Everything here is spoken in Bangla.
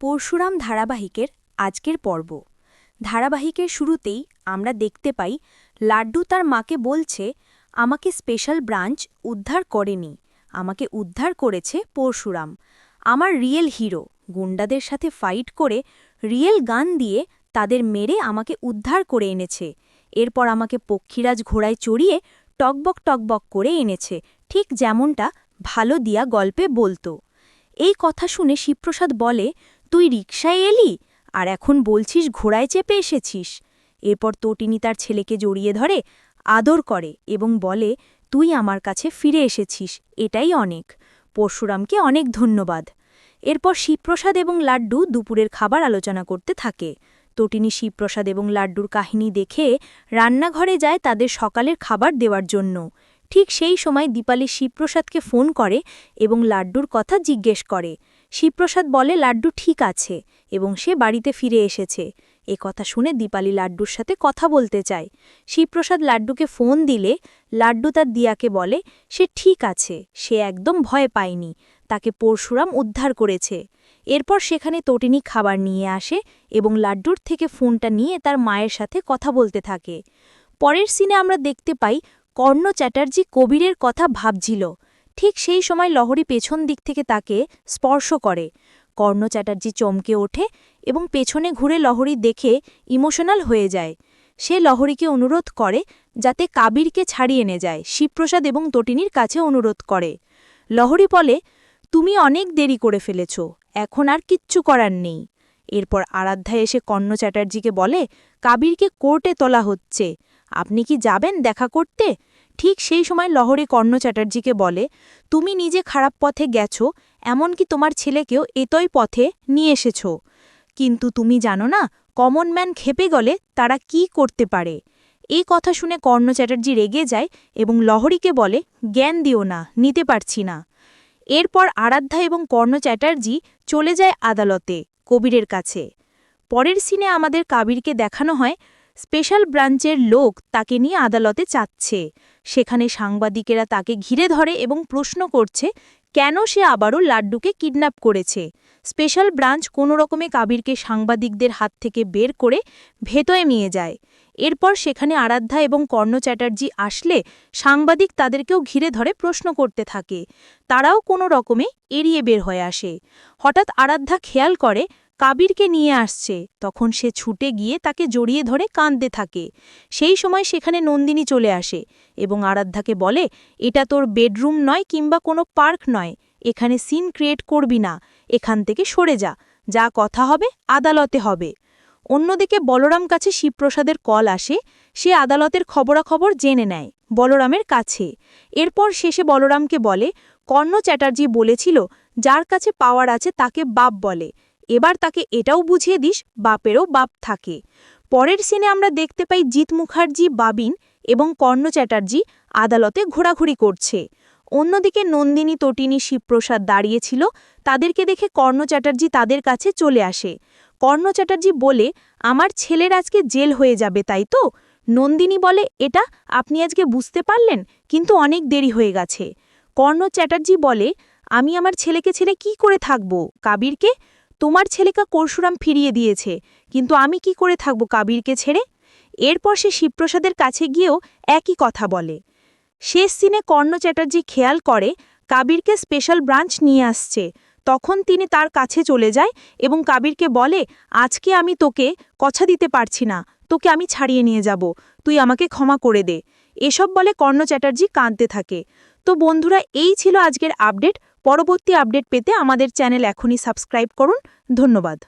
পরশুরাম ধারাবাহিকের আজকের পর্ব। ধারাবাহিকের শুরুতেই আমরা দেখতে পাই, লাড্ডু তার মাকে বলছে, আমাকে স্পেশাল ব্রাঞ্চ উদ্ধার করেনি, আমাকে উদ্ধার করেছে পরশুরাম। আমার রিয়েল হিরো গুন্ডাদের সাথে ফাইট করে রিয়েল গান দিয়ে তাদের মেরে আমাকে উদ্ধার করে এনেছে। এরপর আমাকে পক্ষীরাজ ঘোড়ায় চড়িয়ে টকবক টকবক করে এনেছে, ঠিক যেমনটা ভালো দিয়া গল্পে বলতো। এই কথা শুনে শিবপ্রসাদ বলে তুই রিকশায় এলি? আর এখন বলছিস ঘোড়ায় চেপে এসেছিস। এরপর তটিনী তার ছেলেকে জড়িয়ে ধরে, আদর করে এবং বলে, তুই আমার কাছে ফিরে এসেছিস, এটাই অনেক। পরশুরামকে অনেক ধন্যবাদ। এরপর শিবপ্রসাদ এবং লাড্ডু দুপুরের খাবার আলোচনা করতে থাকে। তটিনী শিবপ্রসাদ এবং লাড্ডুর কাহিনী দেখে রান্নাঘরে যায় তাদের সকালের খাবার দেওয়ার জন্য। ঠিক সেই সময় দীপালি শিবপ্রসাদকে ফোন করে এবং লাড্ডুর কথা জিজ্ঞেস করে। শিবপ্রসাদ বলে, লাড্ডু ঠিক আছে। এবং সে বাড়িতে ফিরে এসেছে। এ কথা শুনে দীপালি লাড্ডুর সাথে কথা বলতে চায়। শিবপ্রসাদ লাড্ডুকে ফোন দিলে, লাড্ডু তার দিয়াকে বলে, সে ঠিক আছে, সে একদম ভয় পায়নি। তাকে পরশুরাম উদ্ধার করেছে। এরপর সেখানে তটিনী খাবার নিয়ে আসে এবং লাড্ডুর থেকে ফোনটা নিয়ে তার মায়ের সাথে কথা বলতে থাকে। পরের সিনে আমরা দেখতে পাই কর্ণ চ্যাটার্জি কবিরের কথা ভাবছিল। ঠিক সেই সময় লহরী পেছন দিক থেকে তাকে স্পর্শ করে। কর্ণ চ্যাটার্জি চমকে ওঠে এবং পেছনে ঘুরে লহরী দেখে ইমোশনাল হয়ে যায়। সে লহরীকে অনুরোধ করে যাতে কাবিরকে ছাড়িয়ে এনে যায়। শিবপ্রসাদ এবং তটিনীর কাছে অনুরোধ করে। লহরী বলে, তুমি অনেক দেরি করে ফেলেছ, এখন আর কিচ্ছু করার নেই। এরপর আরাধ্যা এসে কর্ণ চ্যাটার্জিকে বলে, কাবিরকে কোর্টে তোলা হচ্ছে। আপনি কি যাবেন দেখা করতে? ঠিক সেই সময় লহরী কর্ণ চ্যাটার্জিকে বলে, তুমি নিজে খারাপ পথে গেছ, এমনকি তোমার ছেলেকেও এতই পথে নিয়ে এসেছ। কিন্তু তুমি জানো না কমন ম্যান খেপে গলে তারা কি করতে পারে? এই কথা শুনে কর্ণ চ্যাটার্জি রেগে যায় এবং লহরীকে বলে, জ্ঞান দিও না, নিতে পারছি না। এরপর আরাধ্যা এবং কর্ণ চ্যাটার্জি চলে যায় আদালতে, কবিরের কাছে। পরের সিনে আমাদের কাবিরকে দেখানো হয় স্পেশাল ব্রাঞ্চের লোক তাকে নিয়ে আদালতে চাচ্ছে সেখানে সাংবাদিকেরা তাকে ঘিরে ধরে এবং প্রশ্ন করছে, কেন সে আবারও লাড্ডুকে কিডন্যাপ করেছে? স্পেশাল ব্রাঞ্চ কোনো রকমে কাবিরকে সাংবাদিকদের হাত থেকে বের করে ভেতরে নিয়ে যায়। এরপর সেখানে আরাধ্যা এবং কর্ণ চ্যাটার্জি আসলে সাংবাদিক তাদেরকেও ঘিরে ধরে প্রশ্ন করতে থাকে। তারাও কোনো রকমে এড়িয়ে বের হয়ে আসে। হঠাৎ আরাধ্যা খেয়াল করে কাবিরকে নিয়ে আসছে। তখন সে ছুটে গিয়ে তাকে জড়িয়ে ধরে কাঁদতে থাকে। সেই সময় সেখানে নন্দিনী চলে আসে এবং আরাধ্যাকে বলে, এটা তোর বেডরুম নয় কিংবা কোনো পার্ক নয়। এখানে সিন ক্রিয়েট করবি না। এখান থেকে সরে যা। যা কথা হবে, আদালতে হবে অন্যদিকে বলরাম কাছে শিবপ্রসাদের কল আসে। সে আদালতের খবরাখবর জেনে নেয়, বলরামের কাছে। এরপর শেষে বলরামকে বলে, কর্ণ চ্যাটার্জি বলেছিল, যার কাছে পাওয়ার আছে তাকে বাপ বলে। এবার তাকে এটাও বুঝিয়ে দিস, বাপেরও বাপ থাকে। পরের সিনে আমরা দেখতে পাই জিৎ মুখার্জি, বাবিন এবং কর্ণ চ্যাটার্জি আদালতে ঘোরাঘুরি করছে। অন্যদিকে নন্দিনী, তটিনী, শিবপ্রসাদ দাঁড়িয়েছিল। তাদেরকে দেখে কর্ণ চ্যাটার্জি তাদের কাছে চলে আসে। কর্ণ চ্যাটার্জি বলে, আমার ছেলের আজকে জেল হয়ে যাবে, তাই তো? নন্দিনী বলে, এটা আপনি আজকে বুঝতে পারলেন, কিন্তু অনেক দেরি হয়ে গেছে। কর্ণ চ্যাটার্জি বলে, আমি আমার ছেলেকে ছেড়ে কি করে থাকব? কাবিরকে তোমার ছেলেকা পরশুরাম ফিরিয়ে দিয়েছে, কিন্তু আমি কি করে থাকব কাবিরকে ছেড়ে? এরপর সে শিবপ্রসাদের কাছে গিয়েও একই কথা বলে। শেষ সিনে কর্ণ চ্যাটার্জি খেয়াল করে, কাবিরকে স্পেশাল ব্রাঞ্চ নিয়ে আসছে। তখন তিনি তার কাছে চলে যায় এবং কাবিরকে বলে, আজকে আমি তোকে কথা দিতে পারছি না, তোকে আমি ছাড়িয়ে নিয়ে যাব, তুই আমাকে ক্ষমা করে দে। এসব বলে কর্ণ চ্যাটার্জি কাঁদতে থাকে। তো বন্ধুরা, এই ছিল আজকের আপডেট। পরবর্তী আপডেট পেতে আমাদের চ্যানেল এখনই সাবস্ক্রাইব করুন। ধন্যবাদ।